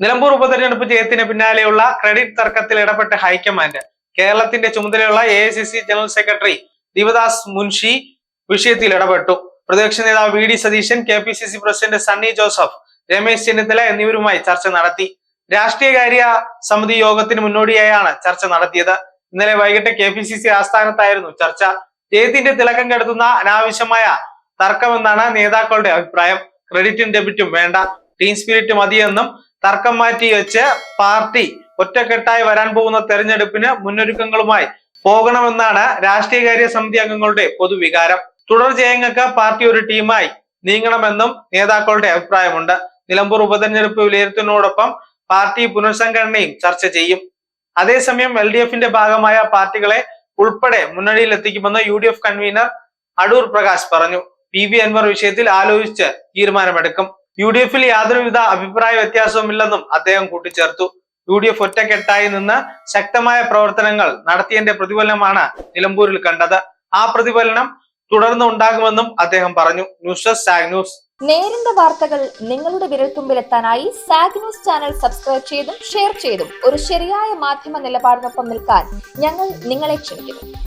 നിലമ്പൂർ ഉപതെരഞ്ഞെടുപ്പ് ജയത്തിന് പിന്നാലെയുള്ള ക്രെഡിറ്റ് തർക്കത്തിൽ ഇടപെട്ട ഹൈക്കമാൻഡ്. കേരളത്തിന്റെ ചുമതലയുള്ള A general secretary Divadas Munshi വിഷയത്തിൽ ഇടപെട്ടു. പ്രതിപക്ഷ നേതാവ് V D Satheesan K P C C president Sunny Joseph Ramesh Chennithala എന്നിവരുമായി ചർച്ച നടത്തി. രാഷ്ട്രീയകാര്യ സമിതി യോഗത്തിന് മുന്നോടിയായാണ് ചർച്ച നടത്തിയത്. ഇന്നലെ വൈകിട്ട് കെ പി സി സി ആസ്ഥാനത്തായിരുന്നു ചർച്ച. ജയത്തിന്റെ തിളക്കം കെടുത്തുന്ന അനാവശ്യമായ തർക്കമെന്നാണ് നേതാക്കളുടെ അഭിപ്രായം. ക്രെഡിറ്റും ഡെബിറ്റും വേണ്ട. ടീം സ്പിരിറ്റ് മതിയെന്നും തർക്കം മാറ്റി വെച്ച് പാർട്ടി ഒറ്റക്കെട്ടായി വരാൻ പോകുന്ന തെരഞ്ഞെടുപ്പിന് മുന്നൊരുക്കങ്ങളുമായി പോകണമെന്നാണ് രാഷ്ട്രീയകാര്യ സമിതി അംഗങ്ങളുടെ പൊതുവികാരം. തുടർ ജയങ്ങൾക്ക് പാർട്ടി ഒരു ടീമായി നീങ്ങണമെന്നും നേതാക്കളുടെ അഭിപ്രായമുണ്ട്. നിലമ്പൂർ ഉപതെരഞ്ഞെടുപ്പ് വിലയിരുത്തുന്നതോടൊപ്പം പാർട്ടി പുനഃസംഘടനയും ചർച്ച ചെയ്യും. അതേസമയം എൽ ഡി എഫിന്റെ ഭാഗമായ പാർട്ടികളെ ഉൾപ്പെടെ മുന്നണിയിൽ എത്തിക്കുമെന്ന് U D F convener Adoor Prakash പറഞ്ഞു. പി വി അൻവർ വിഷയത്തിൽ ആലോചിച്ച് തീരുമാനമെടുക്കും. യു ഡി എഫിൽ യാതൊരുവിധ അഭിപ്രായ വ്യത്യാസവുമില്ലെന്നും അദ്ദേഹം കൂട്ടിച്ചേർത്തു. യു ഡി എഫ് ഒറ്റക്കെട്ടായി നിന്ന് ശക്തമായ പ്രവർത്തനങ്ങൾ നടത്തിയതിന്റെ പ്രതിഫലനമാണ് നിലമ്പൂരിൽ കണ്ടത്. ആ പ്രതിഫലനം തുടർന്ന് ഉണ്ടാകുമെന്നും അദ്ദേഹം പറഞ്ഞു. News desk Sag news. നേരിന്റെ വാർത്തകൾ നിങ്ങളുടെ വിരൽത്തുമ്പിലെത്താനായി സാഗ് ന്യൂസ് ചാനൽ സബ്സ്ക്രൈബ് ചെയ്തും ഷെയർ ചെയ്തും ഒരു ശരിയായ മാധ്യമ നിലപാടിനൊപ്പം നിൽക്കാൻ ഞങ്ങൾ നിങ്ങളെ ക്ഷണിക്കുന്നു.